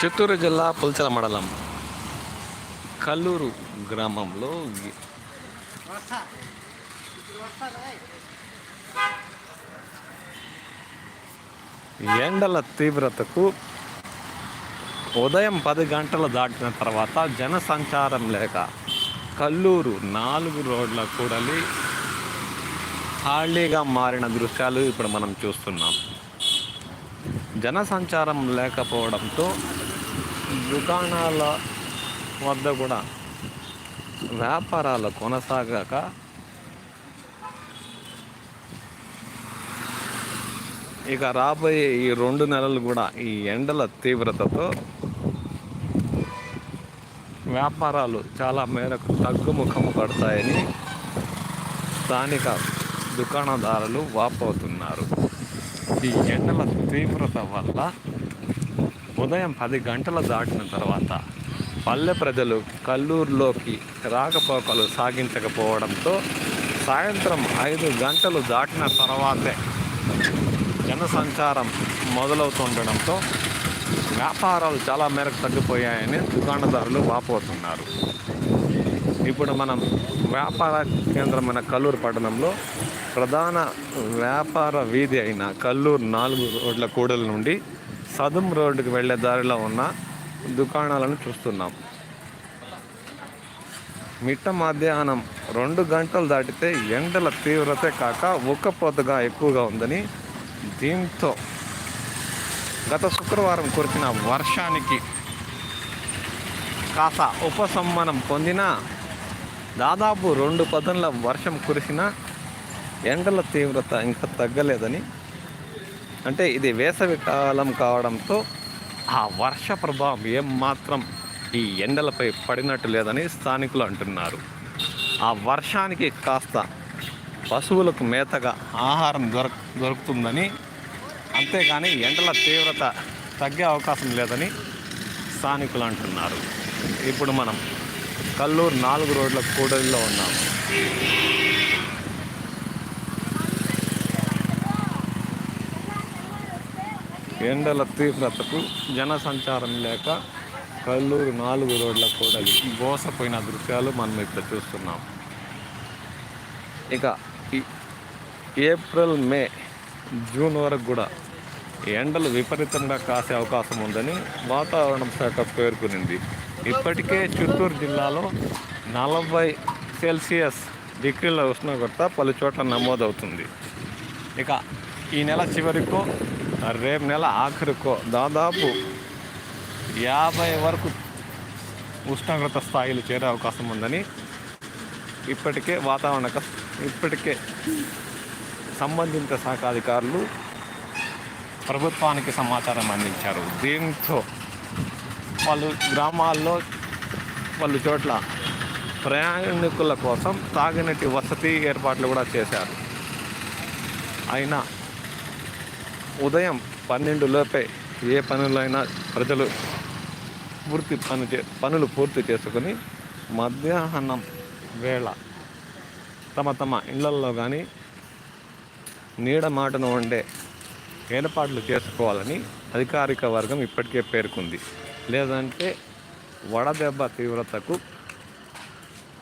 చిత్తూరు జిల్లా పుల్చల మండలం కల్లూరు గ్రామంలో ఎండల తీవ్రతకు ఉదయం పది గంటలు దాటిన తర్వాత జనసంచారం లేక కల్లూరు నాలుగు రోడ్ల కూడలి ఖాళీగా మారిన దృశ్యాలు ఇప్పుడు మనం చూస్తున్నాం. జనసంచారం లేకపోవడంతో దుకాణాల వద్ద కూడా వ్యాపారాలు కొనసాగాక ఇక రాబోయే ఈ రెండు నెలలు కూడా ఈ ఎండల తీవ్రతతో వ్యాపారాలు చాలా మేరకు తగ్గుముఖం పడతాయని స్థానిక దుకాణదారులు వాపోతున్నారు. ఈ ఎండల తీవ్రత వల్ల ఉదయం పది గంటలు దాటిన తర్వాత పల్లె ప్రజలు కల్లూరులోకి రాకపోకలు సాగించకపోవడంతో సాయంత్రం ఐదు గంటలు దాటిన తర్వాతే జనసంచారం మొదలవుతుండడంతో వ్యాపారాలు చాలా మేరకు తగ్గిపోయాయని దుకాణదారులు వాపోతున్నారు. ఇప్పుడు మనం వ్యాపార కేంద్రమైన కల్లూరు పట్టణంలో ప్రధాన వ్యాపార వీధి అయిన కల్లూరు నాలుగు రోడ్ల కూడల నుండి సదుం రోడ్డుకి వెళ్ళే దారిలో ఉన్న దుకాణాలను చూస్తున్నాం. మిట్ట మధ్యాహ్నం రెండు గంటలు దాటితే ఎండల తీవ్రత కాక ఉక్కపోతగా ఎక్కువగా ఉందని దీంతో గత శుక్రవారం కురిసిన వర్షానికి కాస్త ఉపశమనం పొందిన దాదాపు రెండు పదంల వర్షం కురిసిన ఎండల తీవ్రత ఇంకా తగ్గలేదని. అంటే ఇది వేసవి కాలం కావడంతో ఆ వర్ష ప్రభావం ఏమాత్రం ఈ ఎండలపై పడినట్టు లేదని స్థానికులు అంటున్నారు. ఆ వర్షానికి కాస్త పశువులకు మేతగా ఆహారం దొరక దొరుకుతుందని. అంతేగాని ఎండల తీవ్రత తగ్గే అవకాశం లేదని స్థానికులు అంటున్నారు. ఇప్పుడు మనం కల్లూరు నాలుగు రోడ్ల కూడలిలో ఉన్నాము. ఎండల తీవ్రతకు జనసంచారం లేక కల్లూరు నాలుగు రోడ్ల కూడలి బోసపోయిన దృశ్యాలు మనం ఇక్కడ చూస్తున్నాం. ఇక ఈ ఏప్రిల్ మే జూన్ వరకు కూడా ఎండలు విపరీతంగా కాసే అవకాశం ఉందని వాతావరణ శాఖ పేర్కొనింది. ఇప్పటికే చిత్తూరు జిల్లాలో నలభై సెల్సియస్ డిగ్రీల ఉష్ణోగ్రత పలు చోట్ల నమోదవుతుంది. ఇక ఈ నెల చివరికో రేపు నెల ఆఖరికో దాదాపు యాభై వరకు ఉష్ణోగ్రత స్థాయిలు చేరే అవకాశం ఉందని ఇప్పటికే వాతావరణ ఇప్పటికే సంబంధిత శాఖ అధికారులు ప్రభుత్వానికి సమాచారం అందించారు. దీంతో వాళ్ళు గ్రామాల్లో వాళ్ళు చోట్ల ప్రయాణికుల కోసం తాగినటి వసతి ఏర్పాట్లు కూడా చేశారు. అయినా ఉదయం పన్నెండు లోపే ఏ పనులైనా ప్రజలు పూర్తి పని చే పనులు పూర్తి చేసుకొని మధ్యాహ్నం వేళ తమ తమ ఇళ్ళల్లో కానీ నీడ మాటను వండే ఏర్పాట్లు చేసుకోవాలని అధికారిక వర్గం ఇప్పటికే పేర్కొంది. లేదంటే వడదెబ్బ తీవ్రతకు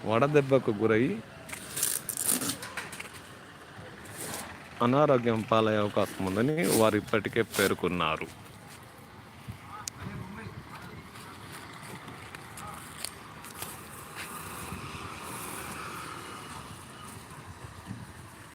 వడదెబ్బకు గురై అనారోగ్యం పాలయ్యే అవకాశం ఉందని వారు ఇప్పటికే పేర్కొన్నారు.